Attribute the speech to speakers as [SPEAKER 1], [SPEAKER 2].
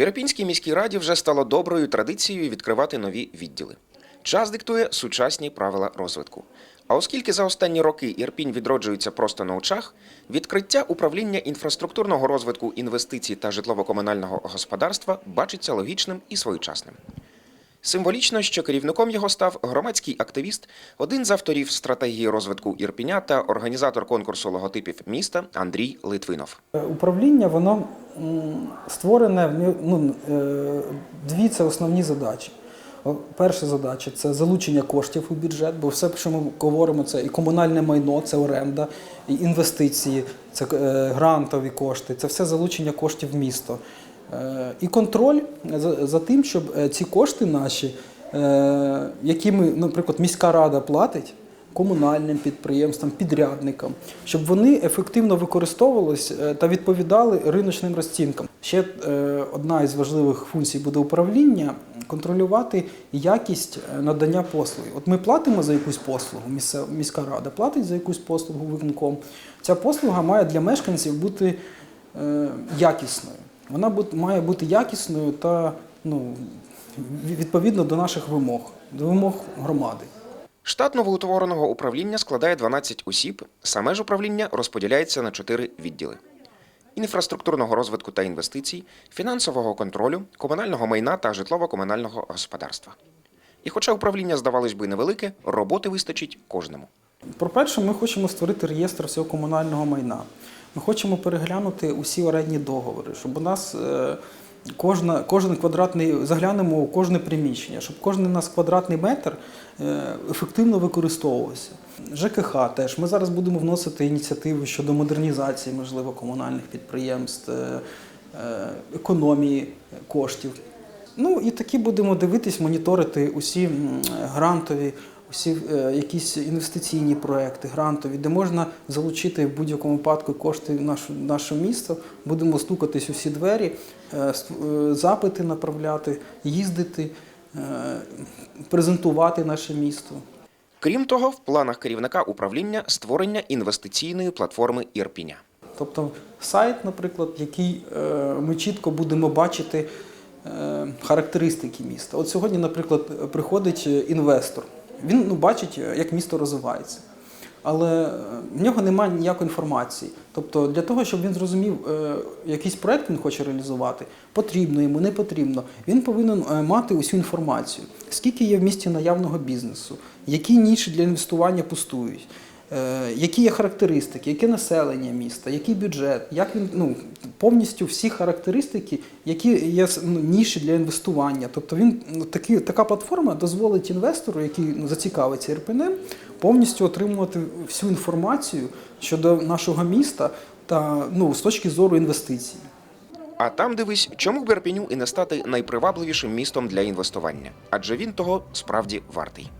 [SPEAKER 1] В Ірпінській міській раді вже стало доброю традицією відкривати нові відділи. Час диктує сучасні правила розвитку. А оскільки за останні роки Ірпінь відроджується просто на очах, відкриття управління інфраструктурного розвитку інвестицій та житлово-комунального господарства бачиться логічним і своєчасним. Символічно, що керівником його став громадський активіст, один з авторів стратегії розвитку Ірпіня та організатор конкурсу логотипів міста Андрій Литвинов.
[SPEAKER 2] Управління воно створене нього, ну, е, дві це основні задачі. Перша задача це залучення коштів у бюджет, бо все, що ми говоримо, це і комунальне майно, це оренда, і інвестиції, це е, грантові кошти, це все залучення коштів в місто. Е, І контроль за, тим, щоб е, ці кошти наші, е, які ми, наприклад, міська рада платить, комунальним підприємствам, підрядникам, щоб вони ефективно використовувалися та відповідали риночним розцінкам. Ще одна із важливих функцій буде управління контролювати якість надання послуги. От ми платимо за якусь послугу, міська рада платить за якусь послугу виконком. Ця послуга має для мешканців бути якісною. Вона має бути якісною та ну, відповідно до наших вимог, до вимог громади.
[SPEAKER 1] Штат новоутвореного управління складає 12 осіб. Саме ж управління розподіляється на чотири відділи: інфраструктурного розвитку та інвестицій, фінансового контролю, комунального майна та житлово-комунального господарства. І хоча управління, здавалось би, невелике, роботи вистачить кожному.
[SPEAKER 2] По-перше, ми хочемо створити реєстр всього комунального майна. Ми хочемо переглянути усі орендні договори, щоб у нас е, кожна, кожен квадратний заглянемо у кожне приміщення, щоб кожен у нас квадратний метр е, ефективно використовувався. ЖКХ теж. Ми зараз будемо вносити ініціативи щодо модернізації, можливо, комунальних підприємств, е, економії коштів. Ну і такі будемо дивитись, моніторити усі грантові, усі е, якісь інвестиційні проекти, грантові, де можна залучити в будь-якому випадку кошти в нашу, наше місто. Будемо стукатись усі двері, е, е, запити направляти, їздити, презентувати наше місто.
[SPEAKER 1] Крім того, в планах керівника управління створення інвестиційної платформи Ірпіня.
[SPEAKER 2] Тобто сайт, наприклад, який ми чітко будемо бачити характеристики міста. От сьогодні, наприклад, приходить інвестор. Він ну, бачить, е, як місто розвивається. Але е, в нього немає ніякої інформації. Тобто, для того, щоб він зрозумів, е, якийсь проект він хоче реалізувати, потрібно йому, не потрібно. Він повинен мати усю інформацію, скільки є в місті наявного бізнесу, які ніші для інвестування пустують. Які є характеристики, яке населення міста, який бюджет, як він ну повністю всі характеристики, які є ну, ніші для інвестування. Тобто він ну, такі, така платформа дозволить інвестору, який ну, зацікавиться РПН, повністю отримувати всю інформацію щодо нашого міста та ну з точки зору інвестицій.
[SPEAKER 1] А там дивись, чому б Ірпіню і не стати найпривабливішим містом для інвестування, адже він того справді вартий.